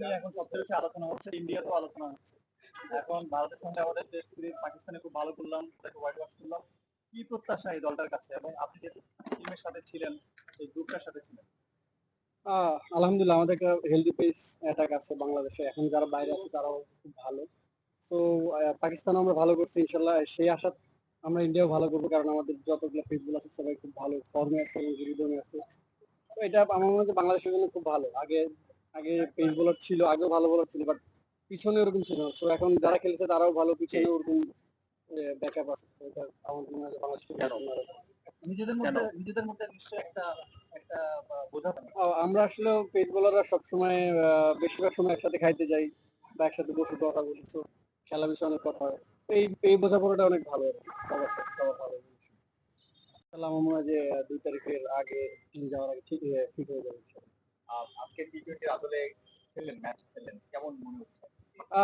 নিয়ে এখন সবচেয়ে বেশি আলোচনা হচ্ছে আলোচনা হচ্ছে। এখন ভারতের সঙ্গে আমাদের টেস্ট সিরিজ, পাকিস্তানে খুব ভালো করলাম, তাকে হোয়াইট ওয়াশ করলাম। কি প্রত্যাশা এই দলটার কাছে? এবং আপনি যে টিমের সাথে ছিলেন, এই গ্রুপটার সাথে ছিলেন? আলহামদুলিল্লাহ, আমাদের একটা হেলদি পেস অ্যাটাক আছে বাংলাদেশে। এখন যারা বাইরে আছে, তারাও খুব ভালো। তো পাকিস্তান আমরা ভালো করছি ইনশাল্লাহ সেই আশা আমরা ইন্ডিয়াও ভালো করব, কারণ আমাদের যতগুলো পেসগুলো আছে, সবাই খুব ভালো। ফর্মে আছে আছে। তো এটা আমার মনে হয় বাংলাদেশের জন্য খুব ভালো। আগে আগে পেস বোলার ছিল আগেও ভালো বোলার ছিল বাট পিছনে ওরকম ছিল তো এখন যারা খেলেছে তারাও ভালো পিছনে ওরকম ব্যাকআপ আছে। এটা আমার মনে হয় যে বাংলাদেশের নিজেদের মধ্যে নিজেদের মধ্যে নিশ্চয়ই একটা একটা বোঝাপড়া আমরা আসলে পেস বোলাররা সবসময় আহ, বেশিরভাগ সময় একসাথে খাইতে যাই বা একসাথে বসে কথা বলি। তো খেলা বিষয়ে অনেক কথা হয়। এই এই বোঝাপড়াটা অনেক ভালো সবার সবার ভালো তাহলে আমার মনে হয় যে দুই তারিখের আগে টিম যাওয়ার আগে ঠিক হয়ে- ঠিক হয়ে যাবে। আজকে টি টোয়েন্টি আসলে খেললেন ম্যাচ খেললেন কেমন মনে হচ্ছে?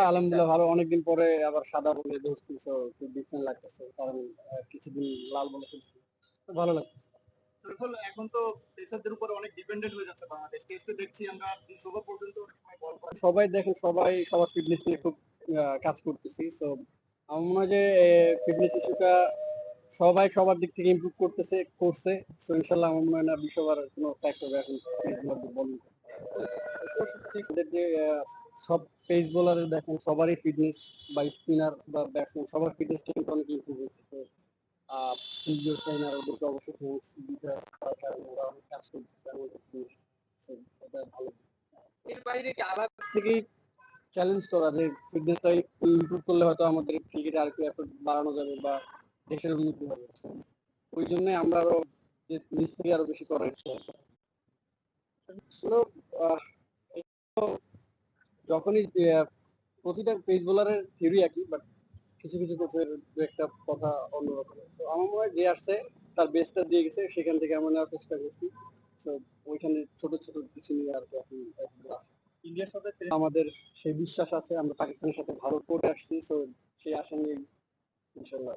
আলহামদুলিল্লাহ ভালো। অনেকদিন পরে আবার সাদা বলে ধরছি তো খুব ডিফারেন্ট লাগতেছে কারণ কিছুদিন লাল বলে খেলছি। ভালো লাগতেছে। এখন তো পেসারদের উপর অনেক ডিপেন্ডেন্ট হয়ে যাচ্ছে বাংলাদেশ। টেস্টে দেখছি আমরা বিশ পর্যন্ত অনেক সময় বল সবাই দেখেন সবাই সবার ফিটনেস নিয়ে খুব কাজ করতেছি সো আমার মনে হয় যে ফিটনেস ইস্যুটা সবাই সবার দিক থেকে ইমপ্রুভ করতেছে, করছে। সো ইনশাল্লাহ আমার মনে হয় না বিশ ওভার কোনো ফ্যাক্ট হবে এখন যে সব পেস বোলারের দেখেন, সবারই ফিটনেস বা স্পিনার বা ব্যাটসম্যান সবার ফিটনেস কিন্তু অনেক ইমপ্রুভ হয়েছে। তো ফিজিও ট্রেনার ওদেরকে অবশ্যই ওরা অনেক কাজ করতেছে এটা ভালো। এর বাইরে কি আলাদা থেকেই চ্যালেঞ্জ করা যে ফিটনেসটা ইমপ্রুভ করলে হয়তো আমাদের ক্রিকেটে আর একটু এফোর্ট বাড়ানো যাবে বা দেশের উন্নতি হবে ওই জন্য আমরা আরও যে নিজ থেকে আরও বেশি করার ইচ্ছা যখনই প্রতিটা পেস বোলারের থিওরি একই বাট কিছু কিছু কোচের দু একটা কথা অন্যরকম তো আমার মনে হয় যে আসছে তার বেস্টটা দিয়ে গেছে সেখান থেকে আমরা নেওয়ার চেষ্টা করছি। তো ওইখানে ছোট ছোট কিছু নিয়ে আর কি এখন ইন্ডিয়ার সাথে আমাদের সেই বিশ্বাস আছে আমরা পাকিস্তানের সাথে ভালো করে আসছি সো সেই আশা নিয়ে ইনশাল্লাহ।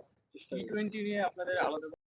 টি টোয়েন্টি নিয়ে আপনাদের আলাদা